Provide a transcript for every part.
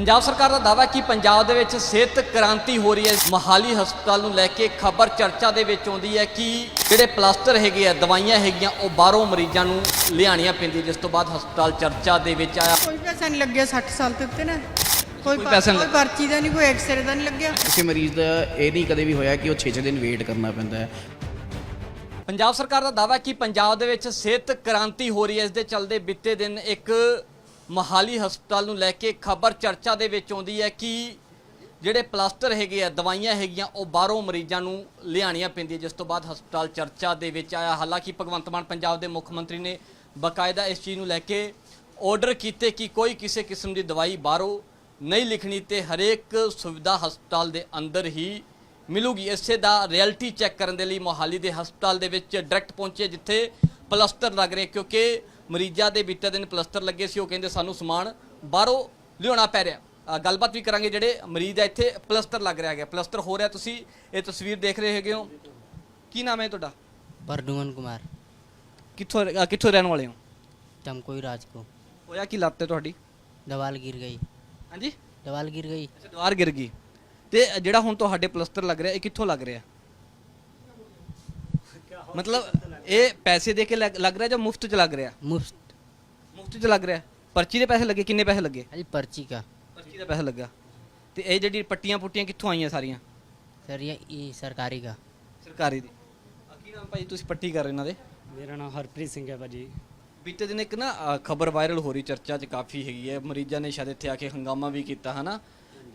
ਪੰਜਾਬ ਸਰਕਾਰ ਦਾ ਦਾਅਵਾ ਹੈ ਕਿ ਪੰਜਾਬ ਦੇ ਵਿੱਚ ਸਿਹਤ ਕ੍ਰਾਂਤੀ ਹੋ ਰਹੀ ਹੈ। ਮਹਾਲੀ ਹਸਪਤਾਲ ਨੂੰ ਲੈ ਕੇ ਖਬਰ ਚਰਚਾ ਦੇ ਵਿੱਚ ਆਉਂਦੀ ਹੈ ਕਿ ਜਿਹੜੇ ਪਲਾਸਟਰ ਹੈਗੇ ਆ ਦਵਾਈਆਂ ਹੈਗੀਆਂ ਉਹ ਬਾਹਰੋਂ ਮਰੀਜ਼ਾਂ ਨੂੰ ਲਿਆਣੀਆਂ ਪੈਂਦੀਆਂ ਜਿਸ ਤੋਂ ਬਾਅਦ ਹਸਪਤਾਲ ਚਰਚਾ ਦੇ ਵਿੱਚ ਆਇਆ। ਕੋਈ ਪੈਸਾ ਨਹੀਂ ਲੱਗਿਆ 60 ਸਾਲ ਦੇ ਉੱਤੇ ਨਾ। ਕੋਈ ਪੈਸਾ ਨਹੀਂ ਕੋਈ ਪਰਚੀ ਦਾ ਨਹੀਂ ਕੋਈ ਐਕਸਰੇ ਦਾ ਨਹੀਂ ਲੱਗਿਆ। ਕਿਸੇ ਮਰੀਜ਼ ਦਾ ਇਹ ਨਹੀਂ ਕਦੇ ਵੀ ਹੋਇਆ ਕਿ ਉਹ 6-6 ਦਿਨ ਵੇਟ ਕਰਨਾ ਪੈਂਦਾ ਹੈ। ਪੰਜਾਬ ਸਰਕਾਰ ਦਾ ਦਾਅਵਾ ਹੈ ਕਿ ਪੰਜਾਬ ਦੇ ਵਿੱਚ ਸਿਹਤ ਕ੍ਰਾਂਤੀ ਹੋ ਰਹੀ ਹੈ। ਇਸ ਦੇ ਚੱਲਦੇ ਬੀਤੇ ਦਿਨ ਇੱਕ ਮਹਾਲੀ ਹਸਪਤਾਲ ਨੂੰ ਲੈ ਕੇ ਖਬਰ ਚਰਚਾ ਦੇ ਵਿੱਚ ਆਉਂਦੀ ਹੈ ਕਿ ਜਿਹੜੇ ਪਲਾਸਟਰ ਹੈਗੇ ਆ, ਦਵਾਈਆਂ ਹੈਗੀਆਂ, ਉਹ ਬਾਹਰੋਂ ਮਰੀਜ਼ਾਂ ਨੂੰ ਲਿਆਣੀਆਂ ਪੈਂਦੀਆਂ। ਜਿਸ ਤੋਂ ਬਾਅਦ ਹਸਪਤਾਲ ਚਰਚਾ ਦੇ ਵਿੱਚ ਆਇਆ। ਹਾਲਾਂਕਿ ਭਗਵੰਤ ਮਾਨ ਪੰਜਾਬ ਦੇ ਮੁੱਖ ਮੰਤਰੀ ਨੇ ਬਕਾਇਦਾ ਇਸ ਚੀਜ਼ ਨੂੰ ਲੈ ਕੇ ਆਰਡਰ ਕੀਤੇ ਕਿ ਕੋਈ ਕਿਸੇ ਕਿਸਮ ਦੀ ਦਵਾਈ ਬਾਹਰੋਂ ਨਹੀਂ ਲਿਖਣੀ ਤੇ ਹਰੇਕ ਸੁਵਿਧਾ ਹਸਪਤਾਲ ਦੇ ਅੰਦਰ ਹੀ ਮਿਲੂਗੀ। ਇਸੇ ਦਾ ਰਿਐਲਿਟੀ ਚੈੱਕ ਕਰਨ ਦੇ ਲਈ ਮੋਹਾਲੀ ਦੇ ਹਸਪਤਾਲ ਦੇ ਵਿੱਚ ਡਾਇਰੈਕਟ ਪਹੁੰਚੇ ਜਿੱਥੇ ਪਲਸਟਰ ਲੱਗ ਰਹੇ। ਕਿਉਂਕਿ ਮਰੀਜ਼ਾਂ ਦੇ ਬੀਤੇ ਦਿਨ ਪਲਸਟਰ ਲੱਗੇ ਸੀ ਉਹ ਕਹਿੰਦੇ ਸਾਨੂੰ ਸਮਾਨ ਬਾਹਰੋਂ ਲਿਆਉਣਾ ਪੈ ਰਿਹਾ। ਗੱਲਬਾਤ ਵੀ ਕਰਾਂਗੇ ਜਿਹੜੇ ਮਰੀਜ਼ ਆ ਇੱਥੇ ਪਲਸਟਰ ਲੱਗ ਰਿਹਾ ਗਿਆ ਪਲਸਟਰ ਹੋ ਰਿਹਾ ਤੁਸੀਂ ਇਹ ਤਸਵੀਰ ਦੇਖ ਰਹੇ ਹੈਗੇ ਹੋ। ਕੀ ਨਾਮ ਹੈ ਤੁਹਾਡਾ? ਪਰਦੂਮਨ ਕੁਮਾਰ। ਕਿੱਥੋਂ ਕਿੱਥੋਂ ਰਹਿਣ ਵਾਲੇ ਹੋ? ਚਮਕੋਈ ਰਾਜ ਕੋ। ਹੋਇਆ ਕੀ ਲੱਤ ਹੈ ਤੁਹਾਡੀ? ਦਵਾਲ ਗਿਰ ਗਈ। ਹਾਂਜੀ? ਦਵਾਲ ਗਿਰ ਗਈ। ਅੱਛਾ ਦਵਾਰ ਗਿਰ ਗਈ। ਤੇ ਜਿਹੜਾ ਹੁਣ ਤੁਹਾਡੇ ਪਲਸਟਰ ਲੱਗ ਰਿਹਾ ਇਹ ਕਿੱਥੋਂ ਲੱਗ ਰਿਹਾ? ਮਤਲਬ ਇਹ ਪੈਸੇ ਦੇ ਕੇ ਲੱਗ ਲੱਗ ਰਿਹਾ ਜਾਂ ਮੁਫਤ ਚ ਲੱਗ ਰਿਹਾ मुफ्त ਮੁਫਤ ਚ ਲੱਗ ਰਿਹਾ ਪਰਚੀ ਦੇ ਪੈਸੇ ਲੱਗੇ ਕਿੰਨੇ ਪੈਸੇ ਲੱਗੇ अरे पर्ची का ਪਰਚੀ ਦਾ ਪੈਸਾ ਲੱਗਾ ਤੇ ਇਹ ਜਿਹੜੀ ਪੱਟੀਆਂ ਪੁੱਟੀਆਂ ਕਿੱਥੋਂ ਆਈਆਂ ਸਾਰੀਆਂ सर ये ये सरकारी का ਸਰਕਾਰੀ ਦੀ ਆ ਕੀ ਨਾਮ ਭਾਈ ਤੁਸੀਂ ਪੱਟੀ ਕਰ ਰਹੇ ਇਹਨਾਂ ਦੇ ਮੇਰਾ ਨਾਮ ਹਰਪ੍ਰੀਤ ਸਿੰਘ ਹੈ ਭਾਜੀ ਬੀਤੇ ਦਿਨ ਇੱਕ ਨਾ ਖਬਰ ਵਾਇਰਲ ਹੋ ਰਹੀ ਚਰਚਾ 'ਚ ਕਾਫੀ ਹੈਗੀ ਹੈ ਮਰੀਜ਼ਾਂ ਨੇ ਸ਼ਾਇਦ ਇੱਥੇ ਆ ਕੇ ਹੰਗਾਮਾ ਵੀ ਕੀਤਾ ਹਨਾ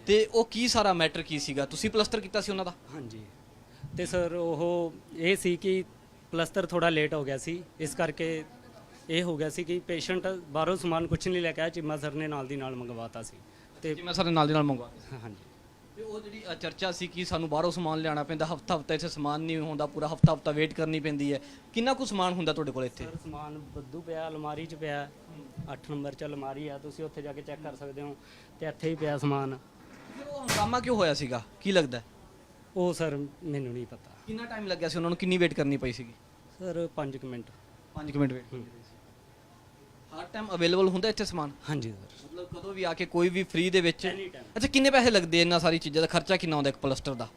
ਤੇ ਉਹ ਕੀ ਸਾਰਾ ਮੈਟਰ ਕੀ ਸੀਗਾ ਤੁਸੀਂ ਪਲਸਟਰ ਕੀਤਾ ਸੀ ਉਹਨਾਂ ਦਾ ਹਾਂਜੀ ਤੇ ਸਰ ਉਹ ਇਹ ਸੀ ਕਿ ਪਲਸਤਰ ਥੋੜਾ ਲੇਟ ਹੋ ਗਿਆ ਸੀ। ਇਸ ਕਰਕੇ ਇਹ ਹੋ ਗਿਆ ਸੀ ਕਿ ਪੇਸ਼ੈਂਟ ਬਾਹਰੋਂ ਸਮਾਨ ਕੁਝ ਨਹੀਂ ਲੈ ਕੇ ਆਇਆ ਚੀਮਾ ਸਰ ਨੇ ਨਾਲ ਦੀ ਨਾਲ ਮੰਗਵਾਤਾ ਸੀ। ਤੇ ਜੀ ਮੈਂ ਸਾਰੇ ਨਾਲ ਦੀ ਨਾਲ ਮੰਗਵਾ ਹਾਂਜੀ। ਤੇ ਉਹ ਜਿਹੜੀ ਅ, ਚਰਚਾ ਸੀ ਕਿ ਸਾਨੂੰ ਬਾਹਰੋਂ ਸਮਾਨ ਲਿਆਉਣਾ ਪੈਂਦਾ ਹਫਤਾ ਹਫਤਾ ਇੱਥੇ ਸਮਾਨ ਨਹੀਂ ਹੁੰਦਾ ਪੂਰਾ ਹਫਤਾ ਹਫਤਾ ਵੇਟ ਕਰਨੀ ਪੈਂਦੀ ਹੈ। ਕਿੰਨਾ ਕੁ ਸਮਾਨ ਹੁੰਦਾ ਤੁਹਾਡੇ ਕੋਲ ਇੱਥੇ? ਸਰ ਸਮਾਨ ਬੱਦੂ ਪਿਆ ਅਲਮਾਰੀ 'ਚ ਪਿਆ। 8 ਨੰਬਰ 'ਚ ਅਲਮਾਰੀ ਆ ਤੁਸੀਂ ਉੱਥੇ ਜਾ ਕੇ ਚੈੱਕ ਕਰ ਸਕਦੇ ਹੋ ਤੇ ਇੱਥੇ ਹੀ ਪਿਆ ਸਮਾਨ। ਫਿਰ ਉਹ ਹੰਗਾਮਾ ਕਿਉਂ ਹੋਇਆ ਸੀਗਾ? ਕੀ ਲੱਗਦਾ? ਹੈ? ਉਹ ਸਰ ਮੈਨੂੰ ਨਹੀਂ ਪਤਾ। ਕਿੰਨਾ ਟਾਈਮ ਲੱਗਿਆ ਸੀ ਉਹਨਾਂ ਨੂੰ? ਕਿੰਨੀ ਵੇਟ ਕਰਨੀ ਪਈ ਸੀਗੀ? Sir 5 minute. 5 ਮਿੰਟ ਵੇਟ ਹਰ ਟਾਈਮ ਅਵੇਲੇਬਲ ਹੁੰਦਾ ਇੱਥੇ ਸਮਾਨ? ਹਾਂਜੀ ਸਰ। ਮਤਲਬ ਕਦੋਂ ਵੀ ਆ ਕੇ ਕੋਈ ਵੀ ਫ੍ਰੀ ਦੇ ਵਿੱਚ. ਅੱਛਾ ਕਿੰਨੇ ਪੈਸੇ ਲੱਗਦੇ ਇਹਨਾਂ ਸਾਰੀ ਚੀਜ਼ਾਂ ਦਾ? ਖਰਚਾ ਕਿੰਨਾ ਆਉਂਦਾ ਇੱਕ ਪਲਸਟਰ ਦਾ?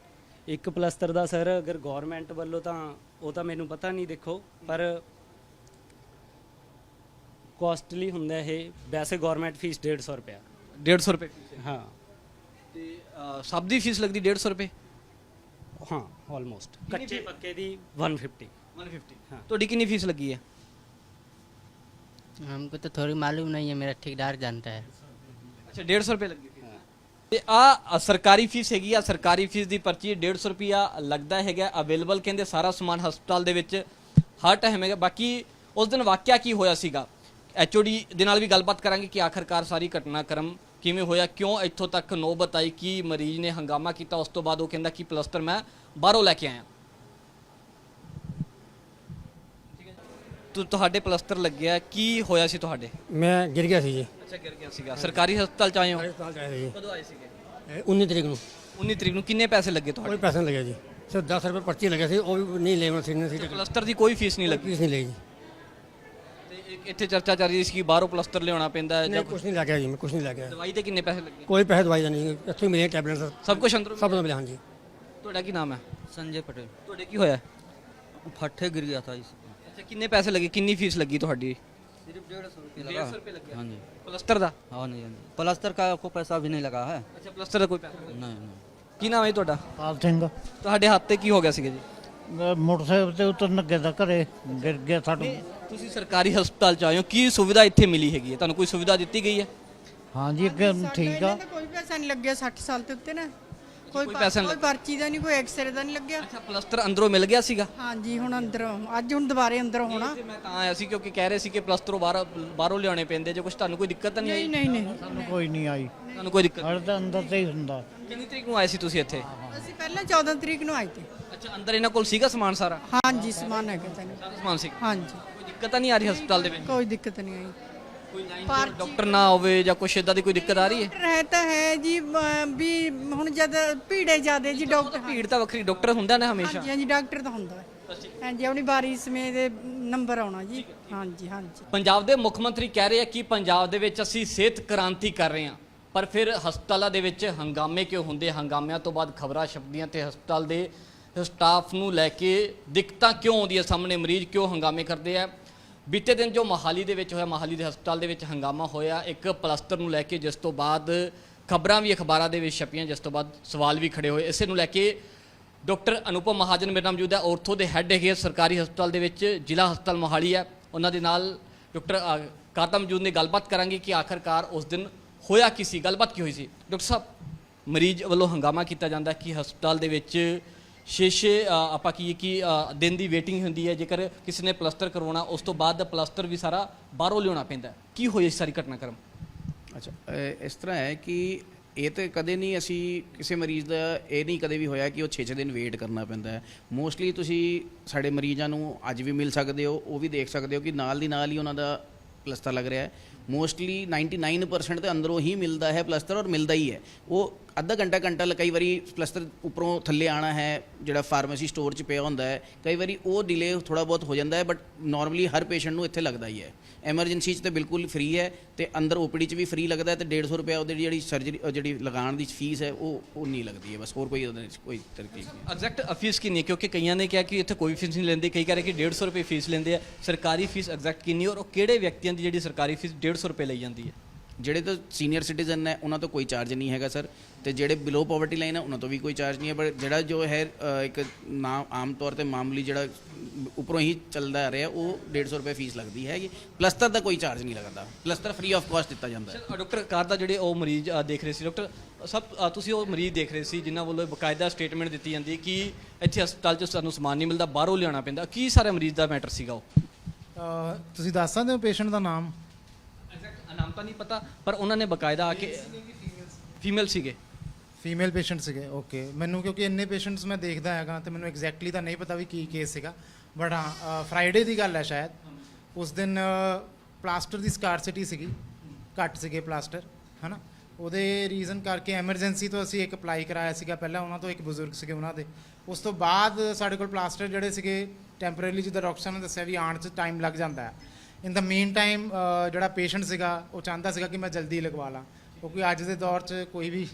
ਇੱਕ ਪਲਸਤਰ ਦਾ ਸਰ ਅਗਰ ਗਵਰਨਮੈਂਟ ਵੱਲੋਂ ਤਾਂ ਉਹ ਤਾਂ ਮੈਨੂੰ ਪਤਾ ਨਹੀਂ ਦੇਖੋ ਪਰ ਕੋਸਟਲੀ ਹੁੰਦਾ ਇਹ। ਵੈਸੇ ਗਵਰਨਮੈਂਟ ਫੀਸ 150 ਰੁਪਿਆ 150 ਰੁਪਏ ਹਾਂ। ਤੇ ਅ, ਸਭ ਦੀ ਫੀਸ ਲੱਗਦੀ 150 ਰੁਪਏ? ਹਾਂ ਆਲਮੋਸਟ ਕੱਚੇ ਪੱਕੇ ਦੀ 150 150 ਹਾਂ। ਤੁਹਾਡੀ ਕਿੰਨੀ ਫੀਸ ਲੱਗੀ ਹੈ हमको तो थोड़ी मालूम नहीं है मेरा ठेकेदार जानता है ਅੱਛਾ 150 ਰੁਪਏ ਲੱਗੀ ਤੇ ਆ ਸਰਕਾਰੀ ਫੀਸ ਹੈਗੀ ਆ ਸਰਕਾਰੀ ਫੀਸ ਦੀ ਪਰਚੀ 150 ਰੁਪਿਆ ਲੱਗਦਾ ਹੈਗਾ ਅਵੇਲੇਬਲ ਕਹਿੰਦੇ ਸਾਰਾ ਸਮਾਨ ਹਸਪਤਾਲ ਦੇ ਵਿੱਚ ਹਰ ਟਾਈਮ ਹੈਗਾ ਬਾਕੀ ਉਸ ਦਿਨ ਵਾਕਿਆ ਕੀ ਹੋਇਆ ਸੀਗਾ ਐਚਓਡੀ ਦੇ ਨਾਲ ਵੀ ਗੱਲਬਾਤ ਕਰਾਂਗੇ ਕਿ ਆਖਰਕਾਰ ਸਾਰੀ ਘਟਨਾਕ੍ਰਮ ਕਿਵੇਂ ਹੋਇਆ ਕਿਉਂ ਇੱਥੋਂ ਤੱਕ ਨੌਬਤ ਆਈ ਕਿ ਮਰੀਜ਼ ਨੇ ਹੰਗਾਮਾ ਕੀਤਾ ਉਸ ਤੋਂ ਬਾਅਦ ਉਹ ਕਹਿੰਦਾ ਕਿ ਪਲਸਟਰ ਮੈਂ ਬਾਹਰੋਂ ਲੈ ਕੇ ਆਇਆ ਤੁ ਤੁਹਾਡੇ ਪਲਸਟਰ ਲੱਗਿਆ ਕੀ ਹੋਇਆ ਸੀ ਤੁਹਾਡੇ ਮੈਂ ਗਿਰ ਗਿਆ ਸੀ ਜੀ ਅੱਛਾ ਗਿਰ ਗਿਆ ਸੀਗਾ ਸਰਕਾਰੀ ਹਸਪਤਾਲ ਚ ਆਏ ਹੋ ਹਸਪਤਾਲ ਚ ਆਇਆ ਸੀ ਕਦੋਂ ਆਏ ਸੀਗੇ ਇਹ 19 ਤਰੀਕ ਨੂੰ 19 ਤਰੀਕ ਨੂੰ ਕਿੰਨੇ ਪੈਸੇ ਲੱਗੇ ਕੋਈ ਤੁਹਾਡੇ ਪੈਸਾ ਨਹੀਂ ਲੱਗਿਆ ਜੀ ਸਿਰਫ 10 ਰੁਪਏ ਪਰਚੀ ਲੱਗਿਆ ਸੀ ਉਹ ਵੀ ਨਹੀਂ ਲੈਣਾ ਸੀ ਨਹੀਂ ਸੀ ਪਲਸਟਰ ਦੀ ਕੋਈ ਫੀਸ ਨਹੀਂ ਲੱਗੀ ਫੀਸ ਨਹੀਂ ਲਈ ਜੀ ਤੇ ਇੱਕ ਇੱਥੇ ਚਰਚਾ ਚੱਲ ਰਹੀ ਸੀ ਕਿ ਬਾਹਰੋਂ ਪਲਸਟਰ ਲਿਆਉਣਾ ਪੈਂਦਾ ਹੈ ਜਾਂ ਨਹੀਂ ਕੁਝ ਨਹੀਂ ਲੱਗਿਆ ਜੀ ਮੈਂ ਕੁਝ ਨਹੀਂ ਲੱਗਿਆ ਦਵਾਈ ਤੇ ਕਿੰਨੇ ਪੈਸੇ ਲੱਗੇ ਕੋਈ ਪੈਸੇ ਦਵਾਈ ਦਾ ਨਹੀਂ ਇੱਥੇ ਮਿਲੇ ਟੈਬਲੇਟ ਸਭ ਕੁਝ ਅੰਦਰੋਂ ਸਭ ਨੂੰ ਮਿਲਿਆ ਹਾਂਜੀ ਤੁਹਾਡਾ ਕੀ ਨਾਮ ਹੈ संजय पटेल ਤੁਹਾਡੇ ਕੀ ਹੋਇਆ फट्टे गिर गया था इस ਅੱਛਾ ਕਿੰਨੇ ਪੈਸੇ ਲੱਗੇ ਕਿੰਨੀ ਫੀਸ ਲੱਗੀ ਤੁਹਾਡੀ सिर्फ डेढ़ सौ रुपये लगा 150 ਰੁਪਏ ਲੱਗਿਆ हाँ जी ਪਲਸਟਰ ਦਾ हाँ नहीं हाँ जी प्लास्टर का आपको पैसा भी नहीं लगा है ਅੱਛਾ ਪਲਸਟਰ ਦਾ ਕੋਈ ਪੈਸਾ ਨਹੀਂ नहीं नहीं ਕੀ ਨਾਮ ਹੈ ਜੀ ਤੁਹਾਡਾ ਪਾਲ ਸਿੰਘ ਤੁਹਾਡੇ ਹੱਥ ਤੇ ਕੀ ਹੋ ਗਿਆ ਸੀਗਾ ਜੀ ਮੈਂ ਮੋਟਰਸਾਈਕਲ ਤੇ ਉਤਰਨ ਲੱਗੇ ਤਾਂ ਘਰੇ ਗਿਰ ਗਿਆ ਸਾਡਾ ਤੁਸੀਂ ਸਰਕਾਰੀ ਹਸਪਤਾਲ ਚ ਆਏ ਹੋ ਕੀ ਸੁਵਿਧਾ ਇੱਥੇ ਮਿਲੀ ਹੈਗੀ ਹੈ ਤੁਹਾਨੂੰ ਕੋਈ ਸੁਵਿਧਾ ਦਿੱਤੀ ਗਈ ਹੈ ਹਾਂਜੀ ਅੱਗੇ ਸਾਡਾ ਠੀਕ ਇਹਨਾਂ ਆ ਦਾ ਕੋਈ ਪੈਸਾ ਨਹੀਂ ਲੱਗਿਆ 60 ਸਾਲ ਦੇ ਉੱਤੇ ਨਾ ਕੋਈ ਪੈਸਾ ਨਹੀਂ ਕੋਈ ਪਰਚੀ ਦਾ ਨਹੀਂ ਕੋਈ ਐਕਸਰੇ ਦਾ ਨਹੀਂ ਲੱਗਿਆ। ਅੱਛਾ ਪਲਸਟਰ ਅੰਦਰੋਂ ਮਿਲ ਗਿਆ ਸੀਗਾ? ਹਾਂਜੀ ਹੁਣ ਅੰਦਰ। ਅੱਜ ਹੁਣ ਦੁਬਾਰੇ ਅੰਦਰ ਹੋਣਾ। ਤੇ ਮੈਂ ਤਾਂ ਆਇਆ ਸੀ ਕਿਉਂਕਿ ਕਹਿ ਰਹੇ ਸੀ ਕਿ ਪਲਸਟਰੋਂ ਬਾਹਰ ਬਾਹਰੋਂ ਲਿਆਉਣੇ ਪੈਂਦੇ ਜੇ ਕੁਝ ਤੁਹਾਨੂੰ ਕੋਈ ਦਿੱਕਤ ਤਾਂ ਨਹੀਂ ਆਈ? ਨਹੀਂ ਨਹੀਂ ਨਹੀਂ। ਸਾਨੂੰ ਕੋਈ ਨਹੀਂ ਆਈ। ਤੁਹਾਨੂੰ ਕੋਈ ਦਿੱਕਤ ਸਾਡੇ ਤਾਂ ਅੰਦਰ ਤੇ ਹੀ ਹੁੰਦਾ। ਕਿੰਨੀ ਤਰੀਕ ਨੂੰ ਆਏ ਸੀ ਤੁਸੀਂ ਇੱਥੇ? ਅਸੀਂ ਪਹਿਲਾਂ 14 ਤਰੀਕ ਨੂੰ ਆਏ ਤੇ ਅੱਛਾ ਅੰਦਰ ਇਹਨਾਂ ਕੋਲ ਸੀਗਾ ਸਮਾਨ ਸਾਰਾ? ਹਾਂਜੀ ਸਮਾਨ ਹੈਗਾ ਤੈਨੂੰ ਸਾਰਾ ਸਮਾਨ ਸੀ ਹਾਂਜੀ। ਕੋਈ ਦਿੱਕਤ ਤਾਂ ਨਹੀਂ ਆ ਰਹੀ ਹਸਪਤਾਲ ਦੇ ਵਿੱਚ? ਕੋਈ ਦਿੱਕਤ ਨਹੀਂ ਆਈ। ਕੋਈ ਲਾਈਨ ਡਾਕਟਰ ਨਾ ਹੋਵੇ ਜਾਂ ਕੁਛ ਇਦਾਂ ਦੀ ਕੋਈ ਦਿੱਕਤ ਆ ਰਹੀ ਹੈ? ਰਹਿ ਤਾਂ ਹੈ ਜੀ ਅਮ, ਵੀ ਹੁਣ ਜਦ ਭੀੜੇ ਜ਼ਿਆਦੇ ਜੀ ਡਾਕਟਰ ਭੀੜ ਤਾਂ ਵੱਖਰੀ ਡਾਕਟਰ ਹੁੰਦਾ ਨਾ ਹਮੇਸ਼ਾ। ਹਾਂਜੀ ਹਾਂਜੀ ਡਾਕਟਰ ਤਾਂ ਹੁੰਦਾ ਹੈ। ਹਾਂਜੀ ਆਪਣੀ ਵਾਰੀ ਸਮੇਂ ਦੇ ਨੰਬਰ ਆਉਣਾ ਜੀ। ਹਾਂਜੀ ਹਾਂਜੀ। ਪੰਜਾਬ ਦੇ ਮੁੱਖ ਮੰਤਰੀ ਕਹਿ ਰਹੇ ਆ ਕਿ ਪੰਜਾਬ ਦੇ ਵਿੱਚ ਅਸੀਂ ਸਿਹਤ ਕ੍ਰਾਂਤੀ ਕਰ ਰਹੇ ਹਾਂ ਪਰ ਫਿਰ ਹਸਪਤਾਲਾਂ ਦੇ ਵਿੱਚ ਹੰਗਾਮੇ ਕਿਉਂ ਹੁੰਦੇ? ਹੰਗਾਮਿਆਂ ਤੋਂ ਬਾਅਦ ਖਬਰਾਂ ਛਪਦੀਆਂ ਤੇ ਹਸਪਤਾਲ ਦੇ ਸਟਾਫ ਨੂੰ ਲੈ ਕੇ ਦਿੱਕਤਾਂ ਕਿਉਂ ਆਉਂਦੀਆਂ? ਸਾਹਮਣੇ ਮਰੀਜ਼ ਕਿਉਂ ਹੰਗਾਮੇ ਕਰਦੇ ਆ? ਬੀਤੇ ਦਿਨ ਜੋ ਮਹਾਲੀ ਦੇ ਵਿੱਚ ਹੋਇਆ, ਮਹਾਲੀ ਦੇ ਹਸਪਤਾਲ ਦੇ ਵਿੱਚ ਹੰਗਾਮਾ ਹੋਇਆ, ਇੱਕ ਪਲਸਤਰ ਨੂੰ ਲੈ ਕੇ ਜਿਸ ਤੋਂ ਬਾਅਦ ਖਬਰਾਂ ਵੀ, ਅਖਬਾਰਾਂ ਦੇ ਵਿੱਚ ਛਪੀਆਂ, ਜਿਸ ਤੋਂ ਬਾਅਦ ਸਵਾਲ ਵੀ ਖੜੇ ਹੋਏ। ਇਸੇ ਨੂੰ ਲੈ ਕੇ ਡਾਕਟਰ ਅਨੁਪਮ ਮਹਾਜਨ ਮੇਰੇ ਨਾਲ ਮੌਜੂਦ ਹੈ, ਔਰਥੋ ਦੇ ਹੈੱਡ ਹੈਗੇ ਆ, ਸਰਕਾਰੀ ਹਸਪਤਾਲ ਦੇ ਵਿੱਚ, ਜ਼ਿਲ੍ਹਾ ਹਸਪਤਾਲ ਮੋਹਾਲੀ ਹੈ। ਉਹਨਾਂ ਦੇ ਨਾਲ ਡਾਕਟਰ ਕਾਤਾ ਮੌਜੂਦ ਨੇ ਗੱਲਬਾਤ ਕਰਾਂਗੇ ਕਿ ਆਖਰਕਾਰ ਉਸ ਦਿਨ ਹੋਇਆ ਕੀ ਸੀ, ਗੱਲਬਾਤ ਕੀ ਹੋਈ ਸੀ? ਡਾਕਟਰ ਸਾਹਿਬ, ਮਰੀਜ਼ ਵੱਲੋਂ ਹੰਗਾਮਾ ਕੀਤਾ ਜਾਂਦਾ ਕਿ ਹਸਪਤਾਲ ਦੇ ਵਿੱਚ ਛੇ ਛੇ ਅ, ਆਪਾਂ ਕੀ ਕਿ ਦਿਨ ਦੀ ਵੇਟਿੰਗ ਹੁੰਦੀ ਹੈ। ਜੇਕਰ ਕਿਸੇ ਨੇ ਪਲਸਤਰ ਕਰਵਾਉਣਾ ਉਸ ਤੋਂ ਬਾਅਦ ਪਲਸਤਰ ਵੀ ਸਾਰਾ ਬਾਹਰੋਂ ਲਿਆਉਣਾ ਪੈਂਦਾ। ਕੀ ਹੋਈ ਇਸ ਸਾਰੀ ਘਟਨਾਕ੍ਰਮ? ਅੱਛਾ ਇਸ ਤਰ੍ਹਾਂ ਹੈ ਕਿ ਇਹ ਤੇ ਕਦੇ ਨਹੀਂ ਅਸੀਂ ਕਿਸੇ ਮਰੀਜ਼ ਦਾ ਇਹ ਨਹੀਂ ਕਦੇ ਵੀ ਹੋਇਆ ਕਿ ਉਹ 6-6 ਦਿਨ ਵੇਟ ਕਰਨਾ ਪੈਂਦਾ ਹੈ। ਮੋਸਟਲੀ ਤੁਸੀਂ ਸਾਡੇ ਮਰੀਜ਼ਾਂ ਨੂੰ ਅੱਜ ਵੀ ਮਿਲ ਸਕਦੇ ਹੋ ਉਹ ਵੀ ਦੇਖ ਸਕਦੇ ਹੋ ਕਿ ਨਾਲ ਦੀ ਨਾਲ ਹੀ ਉਹਨਾਂ ਦਾ ਪਲਸਤਰ ਲੱਗ ਰਿਹਾ ਹੈ। ਮੋਸਟਲੀ 99% ਤੇ ਅੰਦਰੋਂ ਹੀ ਮਿਲਦਾ ਹੈ ਪਲਸਤਰ ਔਰ ਮਿਲਦਾ ਹੀ ਹੈ। ਉਹ ਅੱਧਾ ਘੰਟਾ ਘੰਟਾ ਕਈ ਵਾਰੀ ਪਲਸਤਰ ਉੱਪਰੋਂ ਥੱਲੇ ਆਣਾ ਹੈ, ਜਿਹੜਾ ਫਾਰਮੇਸੀ ਸਟੋਰ 'ਚ ਪਿਆ ਹੁੰਦਾ ਹੈ। ਕਈ ਵਾਰੀ ਉਹ ਡਿਲੇ ਥੋੜਾ ਬਹੁਤ ਹੋ ਜਾਂਦਾ ਹੈ ਬਟ ਨਾਰਮਲੀ ਹਰ ਪੇਸ਼ੈਂਟ ਨੂੰ ਇੱਥੇ ਲੱਗਦਾ ਹੀ ਹੈ। ਐਮਰਜੈਂਸੀ 'ਚ ਤੇ ਬਿਲਕੁਲ ਫ੍ਰੀ ਹੈ ਤੇ ਅੰਦਰ ਓਪੀਡੀ 'ਚ ਵੀ ਫ੍ਰੀ ਲੱਗਦਾ ਹੈ ਤੇ 150 ਰੁਪਏ ਉਹਦੀ ਜਿਹੜੀ ਸਰਜਰੀ ਜਿਹੜੀ ਲਗਾਉਣ ਦੀ ਫੀਸ ਹੈ, ਉਹ ਉਹ ਨਹੀਂ ਲੱਗਦੀ ਹੈ। ਬਸ ਹੋਰ ਕੋਈ ਉਹਦੇ ਵਿੱਚ ਕੋਈ ਤਰਕੀਬ ਨਹੀਂ ਐਗਜ਼ੈਕਟ ਫੀਸ ਕਿੰਨੀ ਹੈ ਕਿਉਂਕਿ ਕਈਆਂ ਨੇ ਕਿਹਾ ਕਿ ਇੱਥੇ ਕੋਈ ਫੀਸ ਨਹੀਂ ਲੈਂਦੇ, ਕਈ ਕਹਿ ਰਹੇ ਕਿ 150 ਰੁਪਏ ਫੀਸ ਲੈਂਦੇ ਆ। ਸਰਕਾਰੀ ਫੀਸ ਐਗਜ਼ੈਕਟ ਕਿੰਨੀ ਔਰ ਉਹ ਕਿਹੜੇ ਵਿਅਕਤੀਆਂ ਦੀ ਜਿਹੜੀ ਸਰਕਾਰੀ ਫੀਸ 150 ਰੁਪਏ ਲਈ ਜਾਂਦੀ ਹੈ। ਜਿਹੜੇ ਤਾਂ ਸੀਨੀਅਰ ਸਿਟੀਜ਼ਨ ਨੇ ਉਹਨਾਂ ਤੋਂ ਕੋਈ ਚਾਰਜ ਨਹੀਂ ਹੈਗਾ ਸਰ ਤੇ ਜਿਹੜੇ ਬਿਲੋ ਪਾਵਰਟੀ ਲਾਈਨ ਹੈ ਉਹਨਾਂ ਤੋਂ ਵੀ ਕੋਈ ਚਾਰਜ ਨਹੀਂ ਹੈ। ਪਰ ਜਿਹੜਾ ਜੋ ਹੈ ਅ, ਇੱਕ ਨਾਮ ਆਮ ਤੌਰ ਤੇ ਮਾਮੂਲੀ ਜਿਹੜਾ ਉੱਪਰੋਂ ਹੀ ਚੱਲਦਾ ਆ ਰਿਹਾ ਉਹ 150 ਰੁਪਏ ਫੀਸ ਲੱਗਦੀ ਹੈਗੀ। ਪਲਸਤਰ ਦਾ ਕੋਈ ਚਾਰਜ ਨਹੀਂ ਲੱਗਦਾ। ਪਲਸਤਰ ਫ੍ਰੀ ਆਫ ਕਾਸਟ ਦਿੱਤਾ ਜਾਂਦਾ ਹੈ। ਸਰ ਡਾਕਟਰ ਕਾਰ ਦਾ ਜਿਹੜੇ ਉਹ ਮਰੀਜ਼ ਅ, ਦੇਖ ਰਹੇ ਸੀ। ਡਾਕਟਰ ਸਭ ਅ, ਤੁਸੀਂ ਉਹ ਮਰੀਜ਼ ਦੇਖ ਰਹੇ ਸੀ ਜਿਨ੍ਹਾਂ ਵੱਲੋਂ ਬਕਾਇਦਾ ਸਟੇਟਮੈਂਟ ਦਿੱਤੀ ਜਾਂਦੀ ਹੈ ਕਿ ਇੱਥੇ ਹਸਪਤਾਲ 'ਚ ਸਾਨੂੰ ਸਮਾਨ ਨਹੀਂ ਮਿਲਦਾ ਬਾਹਰੋਂ ਲਿਆਉਣਾ ਪੈਂਦਾ। ਕੀ ਸਾਰੇ ਮਰੀਜ਼ ਦਾ ਮੈਟਰ ਸੀਗਾ ਉਹ? ਅਹ ਤੁਸੀਂ ਦੱਸ ਸਕਦੇ ਹੋ ਪੇਸ਼ੈਂਟ ਦਾ ਨਾਮ? ਨਾਮ ਤਾਂ ਨਹੀਂ ਪਤਾ ਪਰ ਉਹਨਾਂ ਨੇ ਬਕਾਇਦਾ ਆ ਕੇ ਫੀਮੇਲ ਸੀਗੇ ਫੀਮੇਲ ਪੇਸ਼ੈਂਟ ਸੀਗੇ? ਓਕੇ ਮੈਨੂੰ ਕਿਉਂਕਿ ਇੰਨੇ ਪੇਸ਼ੈਂਟਸ ਮੈਂ ਦੇਖਦਾ ਹੈਗਾ ਤੇ ਮੈਨੂੰ ਐਗਜ਼ੈਕਟਲੀ ਤਾਂ ਨਹੀਂ ਪਤਾ ਵੀ ਕੀ ਕੇਸ ਸੀਗਾ। ਬਟ ਹਾਂ ਫਰਾਈਡੇ ਦੀ ਗੱਲ ਹੈ ਸ਼ਾਇਦ। ਉਸ ਦਿਨ ਪਲਾਸਟਰ ਦੀ ਸਕਾਰਸਿਟੀ ਸੀਗੀ। ਘੱਟ ਸੀਗੇ ਪਲਾਸਟਰ ਹਨਾ? ਉਹਦੇ ਰੀਜ਼ਨ ਕਰਕੇ ਐਮਰਜੈਂਸੀ ਤੋਂ ਅਸੀਂ ਇੱਕ ਅਪਲਾਈ ਕਰਾਇਆ ਸੀਗਾ ਪਹਿਲਾਂ ਉਹਨਾਂ ਤੋਂ ਇੱਕ ਬਜ਼ੁਰਗ ਸੀਗੇ ਉਹਨਾਂ ਦੇ। ਉਸ ਤੋਂ ਬਾਅਦ ਸਾਡੇ ਕੋਲ ਪਲਾਸਟਰ ਜਿਹੜੇ ਸੀਗੇ ਟੈਂਪਰੇਰੀ ਜਿੱਦਾਂ ਡਾਕਟਰ ਸਾਹਿਬ ਨੇ ਦੱਸਿਆ ਵੀ ਆਉਣ 'ਚ ਟਾਈਮ ਲੱਗ ਜਾਂਦਾ ਹੈ। ਇਨ ਦਾ ਮੇਨ ਟਾਈਮ ਜਿਹੜਾ ਪੇਸ਼ੈਂਟ ਸੀਗਾ, ਉਹ ਚਾਹੁੰਦਾ ਸੀਗਾ ਕਿ ਮੈਂ ਜਲਦੀ ਲਗਵਾ ਲਾਂ। ਕਿਉਂਕਿ ਅੱਜ ਦੇ ਦੌਰ 'ਚ ਕੋਈ ਵੀ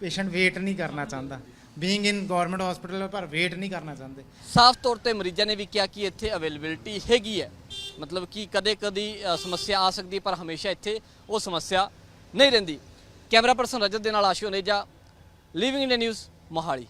ਪੇਸ਼ੈਂਟ ਵੇਟ ਨਹੀਂ ਕਰਨਾ ਚਾਹੁੰਦਾ। ਬੀਇੰਗ ਇਨ ਗਵਰਨਮੈਂਟ ਹਸਪੀਟਲ ਪਰ ਵੇਟ ਨਹੀਂ ਕਰਨਾ ਚਾਹੁੰਦੇ। ਸਾਫ਼ ਤੌਰ ਤੇ ਮਰੀਜ਼ਾਂ ਨੇ ਵੀ ਕਿਹਾ ਕਿ ਇੱਥੇ ਅਵੇਲੇਬਿਲਟੀ ਹੈਗੀ ਹੈ। ਮਤਲਬ ਕਿ ਕਦੇ ਕਦੀ ਸਮੱਸਿਆ ਆ ਸਕਦੀ ਪਰ ਹਮੇਸ਼ਾ ਇੱਥੇ ਉਹ ਸਮੱਸਿਆ ਨਹੀਂ ਰਹਿੰਦੀ। ਕੈਮਰਾ ਪਰਸਨ ਰਜਤ ਦੇ ਨਾਲ Ashu Neja living India news Mohali.